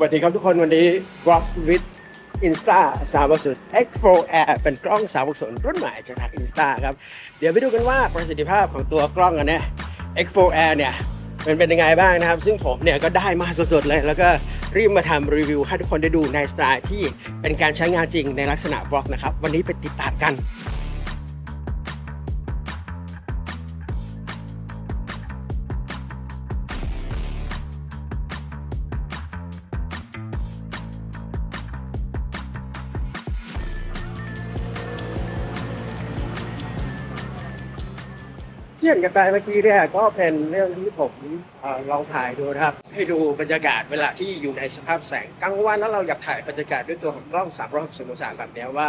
สวัสดีครับทุกคนวันนี้ Rock with Insta 360 X4 Air เป็นกล้อง360รุ่นใหม่จากทาง Insta ครับ เดี๋ยวไปดูกันว่าประสิทธิภาพของตัวกล้องอันนี้ X4 Air เนี่ยมันเป็นยังไงบ้างนะครับ ซึ่งผมเนี่ยก็ได้มาสดๆเลย แล้วก็รีบมาทำรีวิวให้ทุกคนได้ดูในสไตล์ที่เป็นการใช้งานจริงในลักษณะ Vlog นะครับ วันนี้ไปติดตามกัน ที่เห็นกันไปเมื่อกี้เนี่ยก็เป็นเรื่องที่ผมเอ่อลองถ่ายดูนะครับ ให้ดูบรรยากาศเวลาที่อยู่ในสภาพแสงกลางวันแล้วเราอยากถ่ายบรรยากาศด้วยตัวของกล้อง360องศาแบบเนี้ยว่า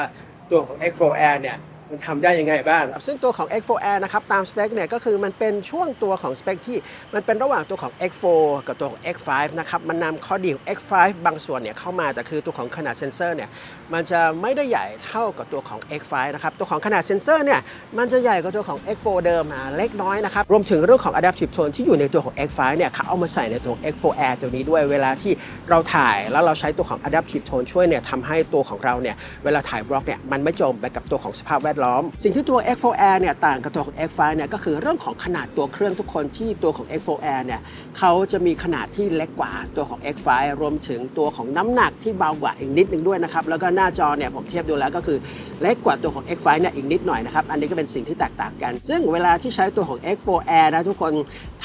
ตัวของ X4 Air เนี่ย มันทำได้ยังไงบ้าง ซึ่งตัวของ X4 Air นะครับตามสเปคเนี่ยก็คือมันเป็นช่วงตัวของสเปคที่มันเป็นระหว่างตัวของ X4 กับตัวของ X5 นะครับมันนำข้อดีของ X5 บางส่วนเนี่ยเข้ามาแต่คือตัวของขนาดเซนเซอร์เนี่ยมันจะไม่ได้ใหญ่เท่ากับตัวของ X5 นะครับตัวของขนาดเซนเซอร์เนี่ยมันจะใหญ่กว่าตัวของ X4 เดิมมาเล็กน้อยนะครับรวมถึงเรื่องของ Adaptive Tone ที่อยู่ในตัวของ X5 เนี่ยเขาเอามาใส่ในตัวของ X4 Air ตัวนี้ด้วยเวลาที่เราถ่ายแล้วเราใช้ตัวของ Adaptive Tone ช่วยเนี่ยทำให้ตัวของเราเนี่ยเวลาถ่ายบล็อกเนี่ยมันไม่จมไปกับตัวของสภาพแวดล้อม สิ่งที่ตัว X4 Air เนี่ยต่างกับตัวของ X5 เนี่ยก็คือเรื่องของขนาดตัวเครื่องทุกคนที่ตัวของ X4 Air เนี่ยเขาจะมีขนาดที่เล็กกว่าตัวของ X5 รวมถึงตัวของน้ำหนักที่เบากว่าอีกนิดนึงด้วยนะครับแล้วก็หน้าจอเนี่ยผมเทียบดูแล้วก็คือเล็กกว่าตัวของ X5 เนี่ยอีกนิดหน่อยนะครับอันนี้ก็เป็นสิ่งที่แตกต่างกัน ซึ่งเวลาที่ใช้ตัวของ X4 Air นะทุกคน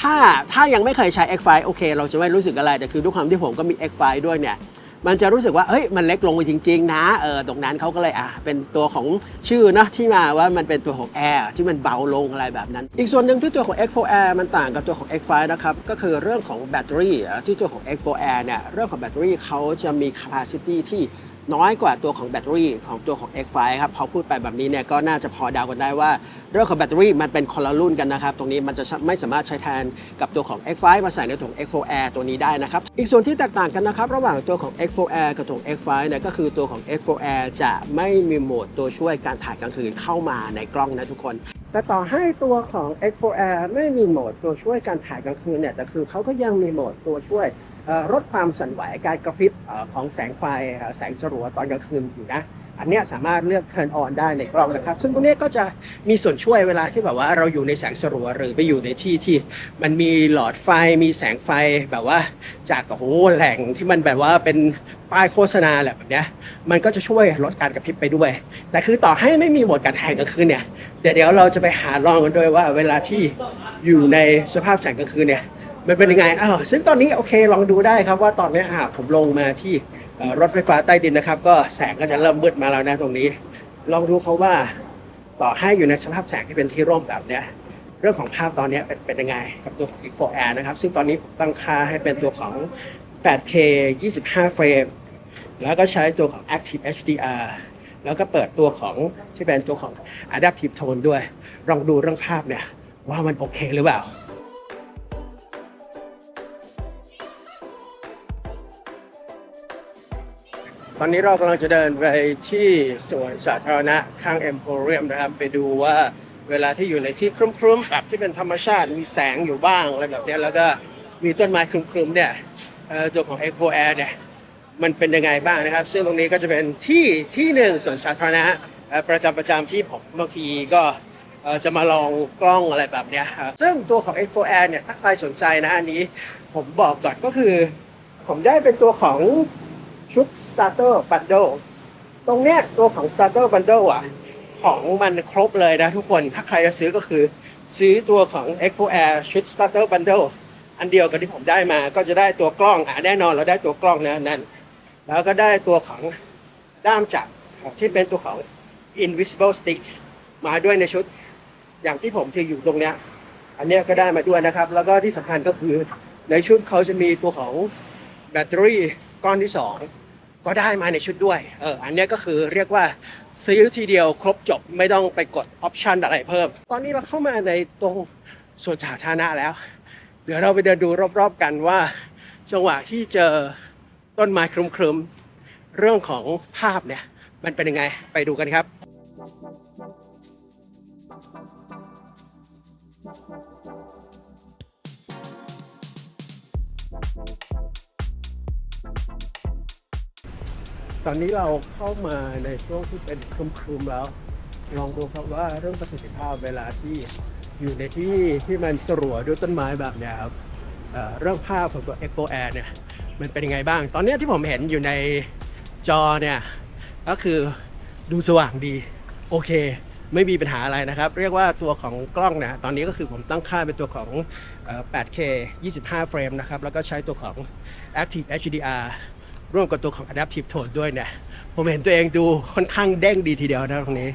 ถ้าถ้ายังไม่เคยใช้ X5 โอเค เราจะไม่รู้สึกอะไรแต่คือด้วยความที่ผมก็มี X5 ด้วยเนี่ย มันจะรู้สึกว่าเฮ้ยมันเล็กลงไปจริง ๆ นะเออตรงนั้นเขาก็เลยอะเป็นตัวของชื่อเนะที่มาว่ามันเป็นตัวของ Air ที่มันเบาลงอะไรแบบนั้น อีกส่วนหนึ่งที่ตัวของ X4 Air มันต่างกับตัวของ X5 นะครับก็คือเรื่องของแบตเตอรี่ที่ตัวของ X4 Air เนี่ยเรื่องของแบตเตอรี่เขาจะมี capacity ที่ น้อยกว่าตัวของแบตเตอรี่ของตัวของ X5 ครับพอพูดไปแบบนี้เนี่ยก็น่าจะพอเดากันได้ว่าเรื่องของแบตเตอรี่มันเป็นคนละรุ่นกันนะครับ ตรงนี้มันจะไม่สามารถใช้แทนกับตัวของ X5 มาใส่ในตัวของ X4 Air ตัวนี้ได้นะครับ อีกส่วนที่แตกต่างกันนะครับ ระหว่างตัวของ X4 Air กับตัวของ X5 เนี่ยก็คือตัวของ X4 Air จะไม่มีโหมดตัวช่วยการถ่ายกลางคืนเข้ามาในกล้องนะทุกคนแต่ต่อให้ตัวของ X4 Air ไม่มีโหมดตัวช่วยการถ่ายกลางคืนเนี่ยแต่คือเขาก็ยังมีโหมดตัวช่วย ลดความสั่นไหวการกระพริบของแสงไฟแสงสลัวตอนกลางคืนอยู่นะอันนี้สามารถเลือก turn on ได้ในกล้องนะครับ ซึ่งตรงนี้ก็จะมีส่วนช่วยเวลาที่แบบว่าเราอยู่ในแสงสลัวหรือไปอยู่ในที่ที่มันมีหลอดไฟมีแสงไฟแบบว่า จากโอ้โหแหล่งที่มันแบบว่าเป็นป้ายโฆษณาแหละแบบนี้มันก็จะช่วยลดการกระพริบไปด้วย แต่คือต่อให้ไม่มีโหมดการถ่ายกลางคืนเนี่ยเดี๋ยวเราจะไปหาลองกันด้วยว่า เวลาที่อยู่ในสภาพแสงกลางคืนเนี่ย มันเป็นยังไงอ้าวซึ่งตอนนี้โอเคลองดูได้ครับว่าตอนนี้อะผมลงมาที่รถไฟฟ้าใต้ดินนะครับ ก็แสงก็จะเริ่มมืดมาแล้วนะตรงนี้ ลองดูเขาว่าต่อให้อยู่ในสภาพแสงที่เป็นที่ร่มแบบเนี้ยเรื่องของภาพตอนนี้เป็นเป็นยังไงกับตัวของ X4 Air นะครับ ซึ่งตอนนี้ตั้งค่าให้เป็นตัวของ 8K 25 เฟรม แล้วก็ใช้ตัวของ Active HDR แล้วก็เปิดตัวของที่เป็นตัวของ Adaptive Tone ด้วยลองดูเรื่องภาพเนี่ยว่ามันโอเคหรือเปล่า ตอนนี้เรากำลังจะเดินไปที่สวนสาธารณะข้างเอ็มโพเรียมนะครับ ไปดูว่าเวลาที่อยู่ในที่ครึ้มๆแบบที่เป็นธรรมชาติมีแสงอยู่บ้างอะไรแบบเนี้ยแล้วก็มีต้นไม้ครึ้มๆเนี่ยเอ่อตัวของ X4 Air เนี่ยมันเป็นยังไงบ้างนะครับ ซึ่งตรงนี้ก็จะเป็นที่ที่หนึ่งส่วนสาธารณะเอ่อประจำประจำที่ผมบางทีก็เอ่อจะมาลองกล้องอะไรแบบเนี้ยครับซึ่งตัวของ X4 Air เนี่ยถ้าใครสนใจนะอันนี้ผมบอกก่อนก็คือ ผมได้เป็นตัวของ ชุด starter bundle ตรงเนี้ยตัวของ starter bundle อะ ของมันครบเลยนะทุกคน ถ้าใครจะซื้อก็คือ ซื้อตัวของ X4 Air ชุด starter bundle อันเดียวกับที่ผมได้มา ก็จะได้ตัวกล้องอะแน่นอนเราได้ตัวกล้องนะนั่นแล้วก็ได้ตัวของด้ามจับที่เป็นตัวของ invisible stick มาด้วยในชุด อย่างที่ผมถืออยู่ตรงเนี้ยอันเนี้ยก็ได้มาด้วยนะครับ แล้วก็ที่สำคัญก็คือในชุดเขาจะมีตัวของแบตเตอรี่ ก้อนที่สองก็ได้มาในชุดด้วยเอออันนี้ก็คือเรียกว่าซื้อทีเดียวครบจบไม่ต้องไปกดออปชันอะไรเพิ่ม ตอนนี้เราเข้ามาในตรงส่วนสาธารณะแล้ว เดี๋ยวเราไปเดินดูรอบๆกันว่า จังหวะที่เจอต้นไม้ครึมๆเรื่องของภาพเนี่ยมันเป็นยังไงไปดูกันครับ ตอนนี้เราเข้ามาในช่วงที่เป็นครึมๆแล้ว ลองดูครับว่าเรื่องประสิทธิภาพเวลาที่อยู่ในที่ที่มันสรัวด้วยต้นไม้แบบเนี้ยครับเเรื่องภาพของตัว Expo Air เนี่ยมันเป็นยังไงบ้าง ตอนนี้ที่ผมเห็นอยู่ในจอเนี่ยก็คือดูสว่างดี โอเค ไม่มีปัญหาอะไรนะครับ เรียกว่าตัวของกล้องเนี่ยตอนนี้ก็คือผมตั้งค่าเป็นตัวของ 8K 25 เฟรมนะครับ แล้วก็ใช้ตัวของ Active HDR ร่วมกับตัวของ Adaptive Tone ด้วยเนี่ย ผมเห็นตัวเองดูค่อนข้างเด้งดีทีเดียวนะตรงนี้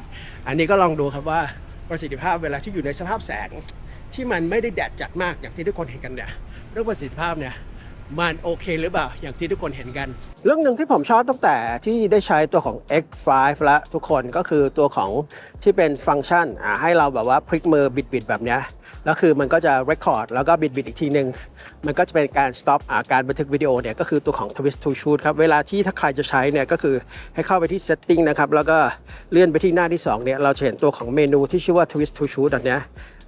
อันนี้ก็ลองดูครับว่าประสิทธิภาพเวลาที่อยู่ในสภาพแสงที่มันไม่ได้แดดจัดมากอย่างที่ทุกคนเห็นกันเนี่ยเรื่องประสิทธิภาพเนี่ย มันโอเคหรือเปล่า อย่างที่ทุกคนเห็นกัน เรื่องหนึ่งที่ผมชอบตั้งแต่ที่ได้ใช้ตัวของ X5 และทุกคนก็คือตัวของที่เป็นฟังก์ชันให้เราแบบว่าพลิกมือบิดๆแบบนี้แล้วคือมันก็จะ record แล้วก็บิดๆอีกทีหนึ่งมันก็จะเป็นการ stop อาการบันทึกวิดีโอเนี่ยก็คือตัวของ twist to shoot ครับ เวลาที่ถ้าใครจะใช้เนี่ยก็คือให้เข้าไปที่ setting นะครับ แล้วก็เลื่อนไปที่หน้าที่สองเนี่ยเราจะเห็นตัวของเมนูที่ชื่อว่า twist to shoot อันเนี้ย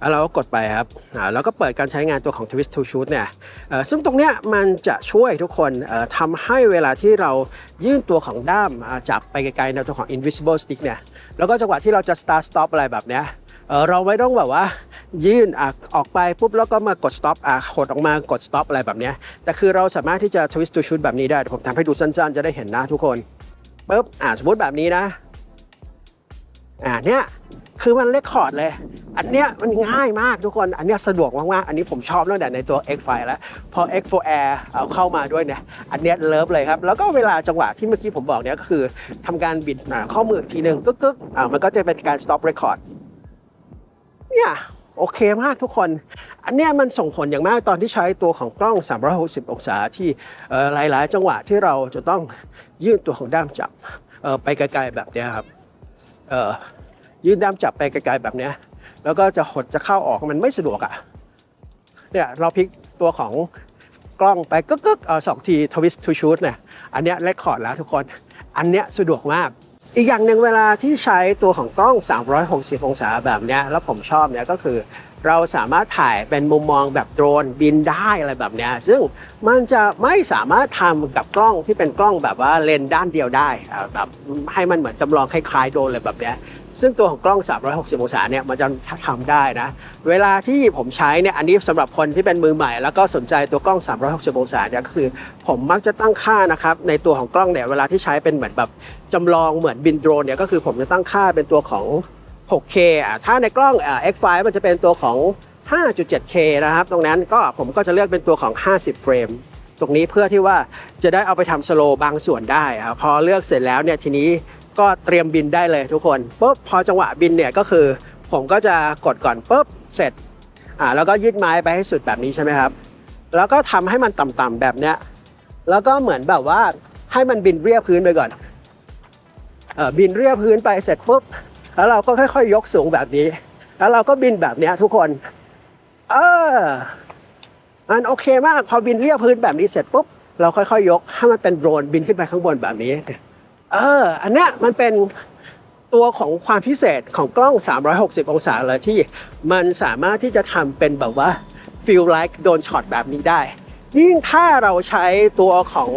แล้วเราก็กดไปครับแล้วก็เปิดการใช้งานตัวของ Twist to Shoot เนี่ยซึ่งตรงเนี้ยมันจะช่วยทุกคนทำให้เวลาที่เรายื่นตัวของด้ามจับไปไกลๆในตัวของ Invisible Stick เนี่ยแล้วก็จังหวะที่เราจะ start stop อะไรแบบเนี้ยเราไม่ต้องแบบว่ายื่นออกไปปุ๊บแล้วก็มากด stop อะกดออกมากด stop อะไรแบบเนี้ยแต่คือเราสามารถที่จะ twist to shoot แบบนี้ได้ผมทำให้ดูสั้นๆ จะได้เห็นนะทุกคนปุ๊บอะสมมติแบบนี้นะอ่าเนี่ย คือมันเลคคอร์ดเลย อันเนี้ยมันง่ายมากทุกคน อันเนี้ยสะดวกมากๆ อันนี้ผมชอบตั้งแต่ในตัว X5 แล้ว พอ X4 Air เอาเข้ามาด้วยเนี่ย อันเนี้ยเลิฟเลยครับ แล้วก็เวลาจังหวะที่เมื่อกี้ผมบอกเนี่ยก็คือทำการบิดข้อมืออีกทีหนึ่งกึกกึกๆอ่ามันก็จะเป็นการ stop record เนี่ยโอเคมากทุกคน อันเนี้ยมันส่งผลอย่างมากตอนที่ใช้ตัวของกล้อง 360 องศาที่หลายๆ จังหวะที่เราจะต้องยื่นตัวของด้ามจับไปไกลๆแบบเนี้ยครับเออ ยื่นด้ามจับไปไกลๆแบบเนี้ยแล้วก็จะหดจะเข้าออกมันไม่สะดวกอะ่ะเนี่ยเราพลิกตัวของกล้องไปกึกกึกๆเอาสองทีทวิสต์ทูชูตเนี่ยอันเนี้ยเรคคอร์ดแล้วทุกคนอันเนี้ยสะดวกมาก อีกอย่างหนึ่งเวลาที่ใช้ตัวของกล้อง 360 องศาแบบเนี้ยแล้วผมชอบเนี่ยก็คือ เราสามารถถ่ายเป็นมุมมองแบบโดรนบินได้อะไรแบบเนี้ยซึ่งมันจะไม่สามารถทำกับกล้องที่เป็นกล้องแบบว่าเลนด้านเดียวได้แบบให้มันเหมือนจำลองคล้ายๆโดรนเลยแบบเนี้ยซึ่งตัวของกล้อง 360 องศาเนี่ยมันจะทำได้นะ เวลาที่ผมใช้เนี่ยอันนี้สำหรับคนที่เป็นมือใหม่ แล้วก็สนใจตัวกล้อง 360 องศาเนี่ยก็คือ ผมมักจะตั้งค่านะครับในตัวของกล้องเนี่ยเวลาที่ใช้เป็นเหมือนแบบจำลองเหมือนบินโดรนเนี่ยก็คือผมจะตั้งค่าเป็นตัวของ 6K ถ้าในกล้อง X5 มันจะเป็นตัวของ 5.7K นะครับ ตรงนั้นก็ผมก็จะเลือกเป็นตัวของ 50 เฟรม ตรงนี้เพื่อที่ว่าจะได้เอาไปทำสโลว์บางส่วนได้ พอเลือกเสร็จแล้วเนี่ยทีนี้ก็เตรียมบินได้เลยทุกคนปุ๊บพอจังหวะบินเนี่ยก็คือ ผมก็จะกดก่อนปุ๊บเสร็จอ่าแล้วก็ยืดไม้ไปให้สุดแบบนี้ใช่ไหมครับ แล้วก็ทำให้มันต่ำๆแบบเนี้ยแล้วก็เหมือนแบบว่าให้มันบินเรียบพื้นไปก่อนเออบินเรียบพื้นไปเสร็จปุ๊บ แล้วเราก็ค่อยๆยกสูงแบบนี้ แล้วเราก็บินแบบนี้ทุกคน เออมันโอเคมาก พอบินเรียบพื้นแบบนี้เสร็จปุ๊บ เราค่อยๆยกให้มันเป็นโดรนบินขึ้นไปข้างบนแบบนี้ เออ อันเนี้ยมันเป็นตัวของความพิเศษของกล้อง 360 องศาเลยที่มันสามารถที่จะทำเป็นแบบว่า feel like โดนช็อตแบบนี้ได้ ยิ่งถ้าเราใช้ตัวของ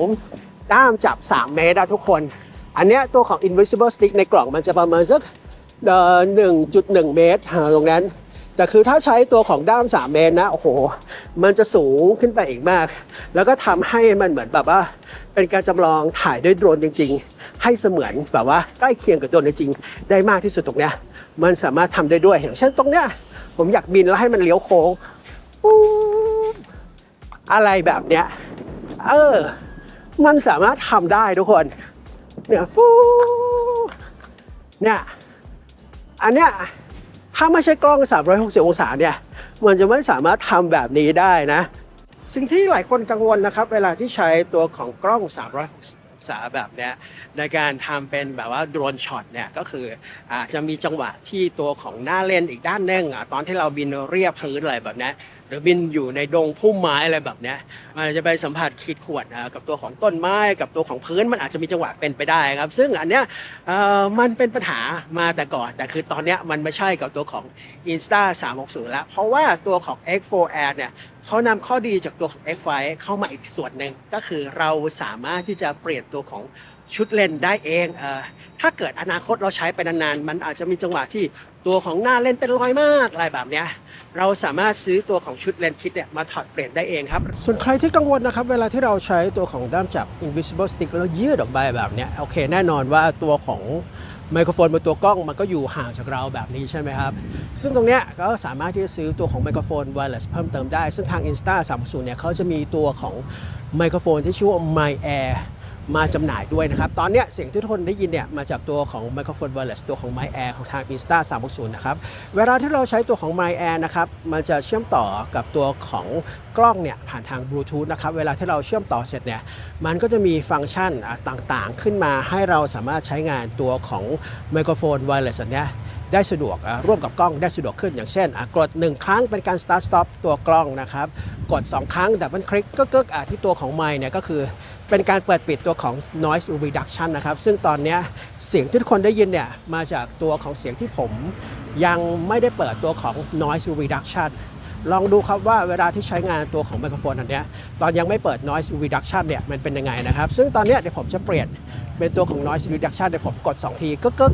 ด้ามจับ 3 เมตรอะทุกคน อันเนี้ยตัวของ invisible stick ในกล่องมันจะประมาณสัก 1.1 เมตรอ่าตรงนั้น แต่คือถ้าใช้ตัวของด้าม 3 เมตรนะ โอ้โห มันจะสูงขึ้นไปอีกมาก แล้วก็ทำให้มันเหมือนแบบว่า เป็นการจำลองถ่ายด้วยโดรนจริง ๆ ให้เสมือนแบบว่าใกล้เคียงกับโดรนจริงได้มากที่สุดตรงเนี้ย มันสามารถทำได้ด้วย อย่างเช่นตรงเนี้ย ผมอยากบินแล้วให้มันเลี้ยวโค้ง อะไรแบบเนี้ย เออ มันสามารถทำได้ทุกคน เนี่ยฟูเนี่ย อันเนี้ยถ้าไม่ใช่กล้อง 360 องศาเนี่ย มันจะไม่สามารถทำแบบนี้ได้นะ สิ่งที่หลายคนกังวลนะครับ เวลาที่ใช้ตัวของกล้อง 360 องศาแบบเนี้ยในการทำเป็นแบบว่าโดรนช็อตเนี่ยก็คืออาจจะมีจังหวะที่ตัวของหน้าเลนส์อีกด้านหนึงอะตอนที่เราบินเรียบพื้นอะไรแบบเนี้ย หรือบินอยู่ในดงพุ่มไม้อะไรแบบเนี้ยมันจะไปสัมผัสขีดข่วนกับตัวของต้นไม้กับตัวของพื้นมันอาจจะมีจังหวะเป็นไปได้ครับ ซึ่งอันเนี้ยมันเป็นปัญหามาแต่ก่อน แต่คือตอนเนี้ยมันไม่ใช่กับตัวของ Insta 360 แล้ว เพราะว่าตัวของ X4 Air เนี่ยเขานำข้อดีจากตัวของ X5 เข้ามาอีกส่วนหนึ่งก็คือเราสามารถที่จะเปลี่ยนตัวของ ชุดเลนได้เองเออถ้าเกิดอนาคตเราใช้ไปนานๆ มันอาจจะมีจังหวะที่ตัวของหน้าเลนเป็นรอยมากอะไรแบบเนี้ยเราสามารถซื้อตัวของชุดเลนคิดเนี่ยมาถอดเปลี่ยนได้เองครับ ส่วนใครที่กังวลนะครับ เวลาที่เราใช้ตัวของด้ามจับ invisible stick แล้วยืดออกไปแบบเนี้ยโอเคแน่นอนว่าตัวของไมโครโฟนบนตัวกล้องมันก็อยู่ห่างจากเราแบบนี้ใช่ไหมครับ ซึ่งตรงเนี้ยก็สามารถที่จะซื้อตัวของไมโครโฟน wireless เพิ่มเติมได้ ซึ่งทาง Insta 3 0เนี่ยเขาจะมีตัวของไมโครโฟนที่ชื่อว่า My Air มาจำหน่ายด้วยนะครับ ตอนนี้เสียงที่ทุกคนได้ยินเนี่ยมาจากตัวของไมโครโฟน wireless ตัวของ My Air ของทาง Insta 360นะครับเวลาที่เราใช้ตัวของ My Air นะครับมันจะเชื่อมต่อกับตัวของกล้องเนี่ยผ่านทางบลูทูธนะครับเวลาที่เราเชื่อมต่อเสร็จเนี่ยมันก็จะมีฟังก์ชันต่างๆ ขึ้นมาให้เราสามารถใช้งานตัวของไมโครโฟน wireless อันเนี้ย ได้สะดวกอะร่วมกับกล้องได้สะดวกขึ้นอย่างเช่น กด 1 ครั้งเป็นการ start stop ตัวกล้องนะครับ กด 2 ครั้งดับเบิลคลิกก็เกึกอะที่ตัวของไมค์เนี่ยก็คือเป็นการเปิดปิดตัวของ noise reduction นะครับ ซึ่งตอนนี้เสียงที่ทุกคนได้ยินเนี่ยมาจากตัวของเสียงที่ผม ยังไม่ได้เปิดตัวของ noise reduction ลองดูครับว่าเวลาที่ใช้งานตัวของไมโครโฟนอันเนี้ยตอนยังไม่เปิด noise reduction เนี่ยมันเป็นยังไงนะครับ ซึ่งตอนนี้เดี๋ยวผมจะเปลี่ยนเป็นตัวของ noise reduction เดี๋ยวผมกด 2 ทีกึกกึก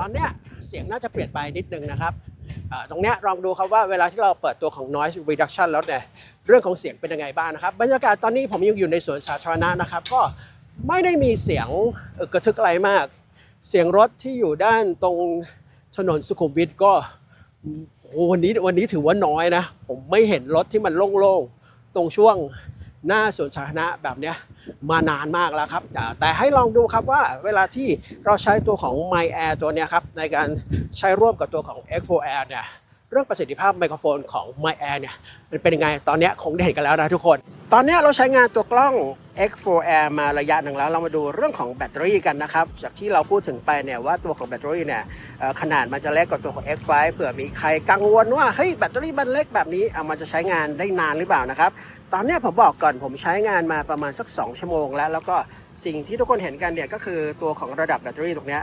ตอนเนี้ยเสียงน่าจะเปลี่ยนไปนิดนึงนะครับตรงเนี้ยลองดูครับว่าเวลาที่เราเปิดตัวของ noise reduction แล้วเนี่ยเรื่องของเสียงเป็นยังไงบ้างนะครับ บรรยากาศตอนนี้ผมยังอยู่ในสวนสาธารณะนะครับ ก็ไม่ได้มีเสียงกระทึกอะไรมาก เสียงรถที่อยู่ด้านตรงถนนสุขุมวิทก็โหวันนี้วันนี้ถือว่าน้อยนะ ผมไม่เห็นรถที่มันโล่งๆ ตรงช่วง หน้าสวนสาธารณะแบบเนี้ยมานานมากแล้วครับ แต่ให้ลองดูครับว่าเวลาที่เราใช้ตัวของ My Air ตัวเนี้ยครับในการใช้ร่วมกับตัวของ X4 Air เนี่ยเรื่องประสิทธิภาพไมโครโฟนของ My Air เนี่ยมันเป็นยังไงตอนนี้คงได้เห็นกันแล้วนะทุกคน ตอนนี้เราใช้งานตัวกล้อง X4 Air มาระยะหนึ่งแล้ว เรามาดูเรื่องของแบตเตอรี่กันนะครับ จากที่เราพูดถึงไปเนี่ยว่าตัวของแบตเตอรี่เนี่ยขนาดมันจะเล็กกว่าตัวของ X5 เผื่อมีใครกังวลว่าเฮ้ยแบตเตอรี่มันเล็กแบบนี้เอามันจะใช้งานได้นานหรือเปล่านะครับ ตอนนี้ผมบอกก่อนผมใช้งานมาประมาณสัก 2 ชั่วโมงแล้ว แล้วก็สิ่งที่ทุกคนเห็นกันเนี่ยก็คือตัวของระดับแบตเตอรี่ตรงนี้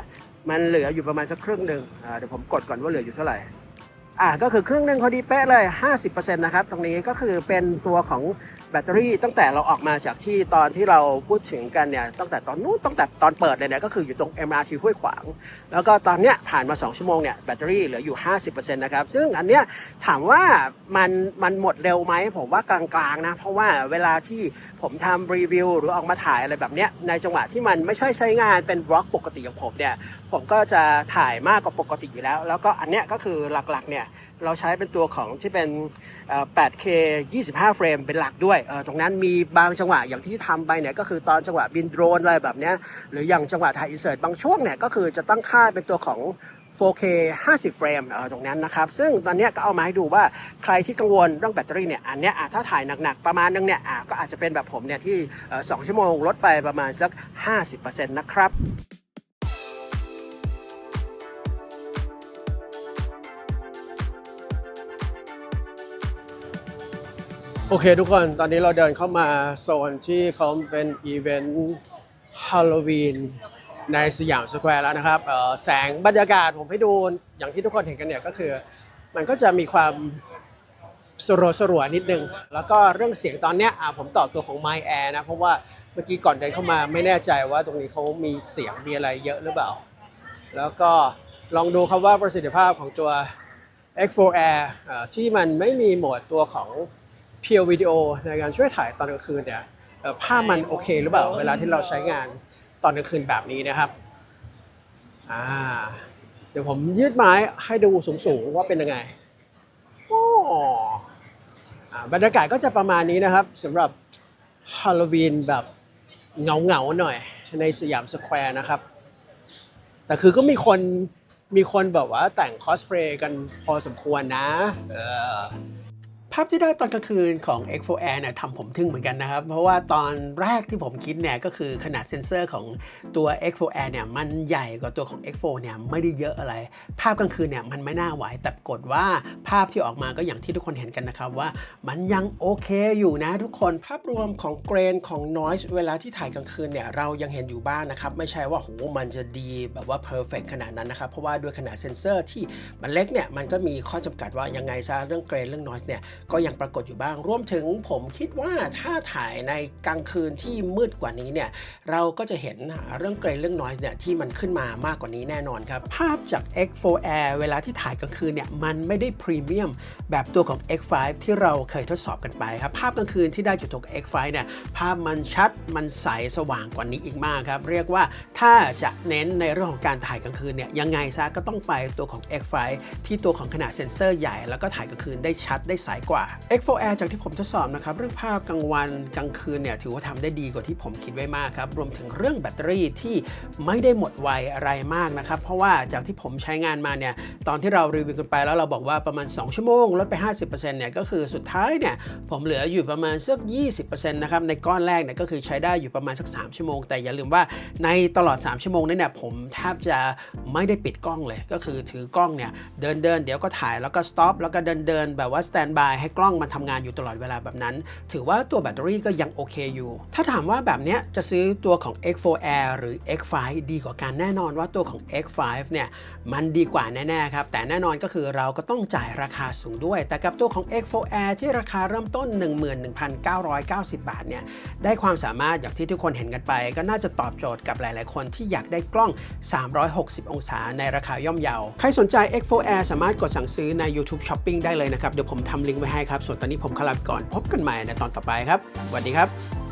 มันเหลืออยู่ประมาณสักครึ่งหนึ่งเดี๋ยวผมกดก่อนว่าเหลืออยู่เท่าไหร่อ่าก็คือครึ่งหนึ่งพอดีเป๊ะเลย 50%นะครับ ตรงนี้ก็คือเป็นตัวของ แบตเตอรี่ตั้งแต่เราออกมาจากที่ตอนที่เราพูดถึงกันเนี่ยตั้งแต่ตอนนู้นตั้งแต่ตอนเปิดเลยเนี่ยก็คืออยู่ตรง MRT ห้วยขวาง แล้วก็ตอนเนี้ยผ่านมา 2 ชั่วโมงเนี่ยแบตเตอรี่เหลืออยู่ 50%นะครับ ซึ่งอันเนี้ยถามว่ามันมันหมดเร็วไหมผมว่ากลางๆนะ เพราะว่าเวลาที่ผมทำรีวิวหรือออกมาถ่ายอะไรแบบเนี้ยในจังหวะที่มันไม่ใช่ใช้งานเป็นบล็อกปกติของผมเนี่ยผมก็จะถ่ายมากกว่าปกติอยู่แล้ว แล้วก็อันเนี้ยก็คือหลักๆเนี่ยเราใช้เป็นตัวของที่เป็น 8K 25 เฟรมเป็นหลักด้วยตรงนั้นมีบางจังหวะอย่างที่ทำไปเนี่ยก็คือตอนจังหวะบินโดรนอะไรแบบเนี้ยหรืออย่างจังหวะถ่ายอินเสิร์ตบางช่วงเนี่ยก็คือจะตั้งค่าเป็นตัวของ 4K 50 เฟรมเออตรงนั้นนะครับ ซึ่งตอนเนี้ยก็เอามาให้ดูว่าใครที่กังวลเรื่องแบตเตอรี่เนี่ย อันเนี้ยอะถ้าถ่ายหนักๆ ประมาณนึงเนี่ยอะก็อาจจะเป็นแบบผมเนี่ยที่เอ่อ2ชั่วโมงลดไปประมาณสัก 50%นะครับโอเคทุกคนตอนนี้เราเดินเข้ามาโซนที่เขาเป็นอีเวนต์ฮาโลวีน ในสยามสแควร์แล้วนะครับแสงบรรยากาศผมให้ดูอย่างที่ทุกคนเห็นกันเนี่ยก็คือ มันก็จะมีความสโรสรวนิดนึง แล้วก็เรื่องเสียงตอนเนี้ยผมต่อตัวของ My Air นะ เพราะว่าเมื่อกี้ก่อนเดินเข้ามาไม่แน่ใจว่าตรงนี้เขามีเสียงมีอะไรเยอะหรือเปล่า แล้วก็ลองดูครับว่าประสิทธิภาพของตัว X4 Air ที่มันไม่มีโหมดตัวของเพียววิดีโอในการช่วยถ่ายตอนกลางคืนเนี่ยภาพมันโอเคหรือเปล่าเวลาที่เราใช้งาน อนกลางคืนแบบนี้นะครับอ่าเดี๋ยวผมยืดไม้ให้ดูสูงๆว่าเป็นยังไงโอ้อ่าบรรยากาศก็จะประมาณนี้นะครับสำหรับฮาโลวีนแบบเงาๆหน่อยในสยามสแควร์นะครับ แต่คือก็มีคนมีคนแบบว่าแต่งคอสเพลย์กันพอสมควรนะ เออาพที่ได้ตอนกลางคืนของ X4 Air เนี่ยทำผมทึ่งเหมือนกันนะครับ เพราะว่าตอนแรกที่ผมคิดเนี่ยก็คือขนาดเซ็นเซอร์ของตัว X4 Air เนี่ยมันใหญ่กว่าตัวของ X4 เนี่ยไม่ได้เยอะอะไร ภาพกลางคืนเนี่ยมันไม่น่าไหวแต่กฏว่าภาพที่ออกมาก็อย่างที่ทุกคนเห็นกันนะครับว่ามันยังโอเคอยู่นะทุกคนภาพรวมของเกรนของ noise เวลาที่ถ่ายกลางคืนเนี่ยเรายังเห็นอยู่บ้างนะครับไม่ใช่ว่าโหมันจะดีแบบว่า perfect ขนาดนั้นนะครับเพราะว่าด้วยขนาดเซ็นเซอร์ที่มันเล็กเนี่ยมันก็มีข้อจำกัดว่ายังไงซะเรื่องเกรนเรื่อง noise เนี่ยก็ยังปรากฏอยู่บ้าง รวมถึงผมคิดว่าถ้าถ่ายในกลางคืนที่มืดกว่านี้เนี่ยเราก็จะเห็นเรื่องเกรนเรื่อง noise เนี่ยที่มันขึ้นมามากกว่านี้แน่นอนครับ ภาพจาก X4Air เวลาที่ถ่ายกลางคืนเนี่ยมันไม่ได้พรีเมียมแบบตัวของ X5 ที่เราเคยทดสอบกันไปครับ ภาพกลางคืนที่ได้จากตัว X5 เนี่ยภาพมันชัดมันใสสว่างกว่านี้อีกมากครับ เรียกว่าถ้าจะเน้นในเรื่องของการถ่ายกลางคืนเนี่ยยังไงซะก็ต้องไปตัวของ X5 ที่ตัวของขนาดเซ็นเซอร์ใหญ่แล้วก็ถ่ายกลางคืนได้ชัดได้ใสกว่า X4Air จากที่ผมทดสอบนะครับเรื่องภาพกลางวันกลางคืนเนี่ยถือว่าทำได้ดีกว่าที่ผมคิดไว้มากครับรวมถึงเรื่องแบตเตอรี่ที่ไม่ได้หมดไวอะไรมากนะครับเพราะว่าจากที่ผมใช้งานมาเนี่ยตอนที่เรารีวิวกันไปแล้วเราบอกว่าประมาณ 2 ชั่วโมงลดไป 50%เนี่ยก็คือสุดท้ายเนี่ยผมเหลืออยู่ประมาณสัก 20%นะครับในก้อนแรกเนี่ยก็คือใช้ได้อยู่ประมาณสัก 3 ชั่วโมง แต่อย่าลืมว่าในตลอด 3 ชั่วโมงนั้นเนี่ยผมแทบจะไม่ได้ปิดกล้องเลย ก็คือถือกล้องเนี่ยเดินเดินเดี๋ยวก็ถ่ายแล้วก็สต็อปแล้วก็เดินเดินแบบว่าสแตนบายให้กล้องมันทำงานอยู่ตลอดเวลาแบบนั้น ถือว่าตัวแบตเตอรี่ก็ยังโอเคอยู่ ถ้าถามว่าแบบนี้จะซื้อตัวของ X4Air หรือ X5 ดีกว่ากันแน่นอนว่าตัวของ X5 เนี่ยมันดีกว่าแน่ๆครับ แต่แน่นอนก็คือเราก็ต้องจ่ายราคาสูงด้วย แต่กับตัวของ X4Air ที่ราคาเริ่มต้น 11,990 บาทเนี่ยได้ความสามารถอย่างที่ทุกคนเห็นกันไป ก็น่าจะตอบโจทย์กับหลาย ๆ คนที่อยากได้กล้อง 360 องศาในราคาย่อมเยา ใครสนใจ X4Air สามารถกดสั่งซื้อใน YouTube Shopping ได้เลยนะครับ เดี๋ยวผมทำลิงก์ไว้ให้ครับ ส่วนตอนนี้ผมขลาไปก่อนพบกันใหม่ในตอนต่อไปครับสวัสดีครับ